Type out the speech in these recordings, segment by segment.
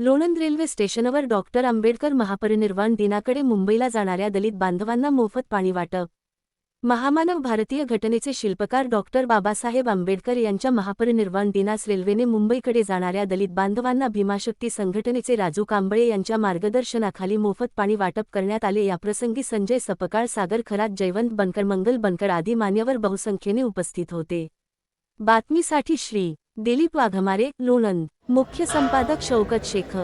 Lonand railway स्टेशनवर doctor Ambedkar महापरिनिर्वाण दिनाकडे मुंबईला जाणाऱ्या दलित बांधवांना मोफत पाणी वाटप. महामानव भारतीय घटनेचे शिल्पकार डॉक्टर बाबासाहेब आंबेडकर यांच्या महापरिनिर्वाण दिनास रेल्वेने मुंबईकडे जाणाऱ्या दलित बांधवांना भीमाशक्ती संघटनेचे राजू कांबळे यांच्या मार्गदर्शनाखाली मोफत पाणी वाटप करण्यात आले. याप्रसंगी संजय सपकाळ सागर खरात जयवंत बनकर मंगल बनकर आदी मान्यवर बहुसंख्येने उपस्थित होते. बातमीसाठी श्री. दिलीप वाघमारे लोणंद. मुख्य संपादक शौकत शेख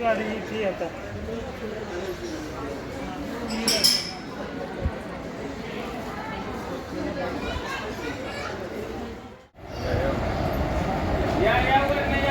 गाडी इथे आता. Yeah, yeah,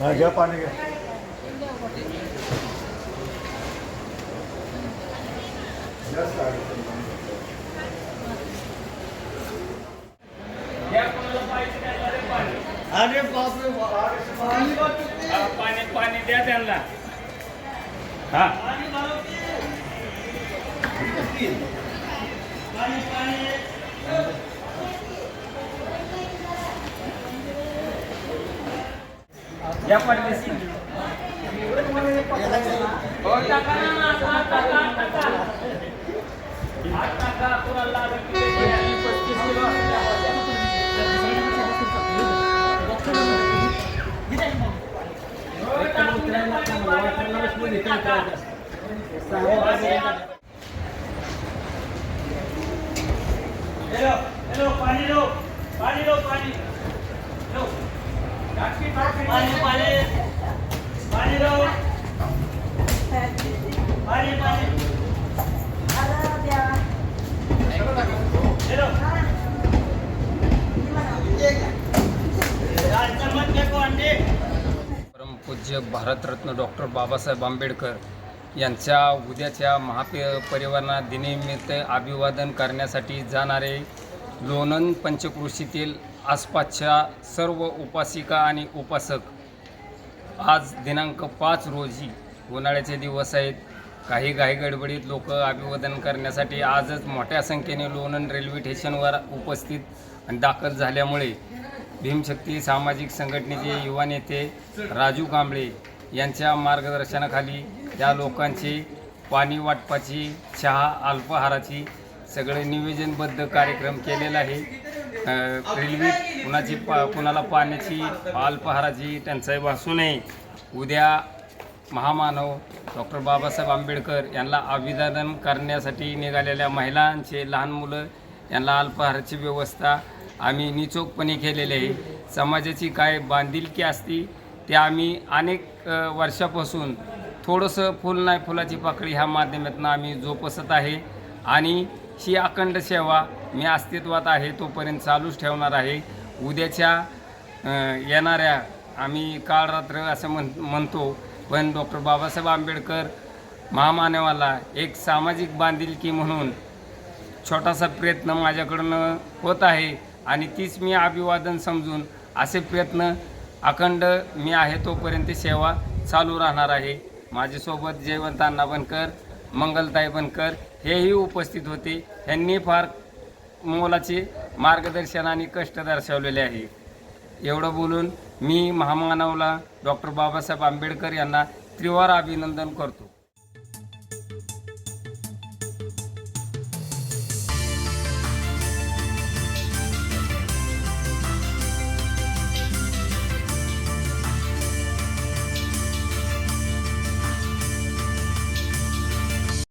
हा घ्या पाणी घ्या. अरे बापरे पाणी पाणी द्या त्यांना. हा. पाणी. पाणी, टाका. हेलो हेलो पाणी लो पाणी लो पाणी लो टाकी, परमपूज्य भारतरत्न डॉक्टर बाबासाहेब आंबेडकर यांच्या उद्याच्या महापि परिवारणा दिनिमित्त अभिवादन करण्यासाठी जाणारे लोणंद पंचक्रोशीतील आसपासच्या सर्व उपासिका आणि उपासक आज दिनांक पाच रोजी उन्हाळ्याचे दिवस आहेत. काही घाई गडबडीत लोक अभिवादन करण्यासाठी आजच मोठ्या संख्येने लोणंद रेल्वे स्टेशनवर उपस्थित आणि दाखल झाल्यामुळे भीमशक्ती सामाजिक संघटनेचे युवा नेते राजू कांबळे यांच्या मार्गदर्शनाखाली त्या लोकांची पाणी वाटपाची चहा अल्पाहाराची सगळे नियोजनबद्ध कार्यक्रम केलेला आहे रेल्वे कुणाची पा कुणाला पाण्याची अल्पाहाराची टंचाई भासू नये. उद्या महामानव डॉक्टर बाबासाहेब आंबेडकर यांना अभिवादन करण्यासाठी निघालेल्या महिलांचे लहान मुलं यांना अल्पाहाराची व्यवस्था आम्ही निचोकपणे केलेली आहे. समाजाची काय बांधिलकी असती ते आम्ही अनेक वर्षापासून थोडंसं फुल नाही फुलाची पाकळी ह्या माध्यमातून आम्ही जोपासत आहे. आणि ही अखंड सेवा मी अस्तित्वात आहे तोपर्यंत चालूच ठेवणार आहे. उद्याच्या येणाऱ्या आम्ही काळ रात्र असं म्हण म्हणतो. पण डॉक्टर बाबासाहेब आंबेडकर महामानवाला एक सामाजिक बांधिलकी म्हणून छोटासा प्रयत्न माझ्याकडनं होत आहे आणि तीच मी अभिवादन समजून असे प्रयत्न अखंड मी आहे तोपर्यंत सेवा चालू राहणार आहे. माझ्यासोबत जयवंत अण्णा बनकर मंगलताई बनकर हेही उपस्थित होते. ह्यांनी फार मोलाचे मार्गदर्शन आणि कष्ट दर्शवलेले आहे. एवढं बोलून मी महामानवला डॉक्टर बाबासाहेब आंबेडकर यांना त्रिवार अभिनंदन करतो.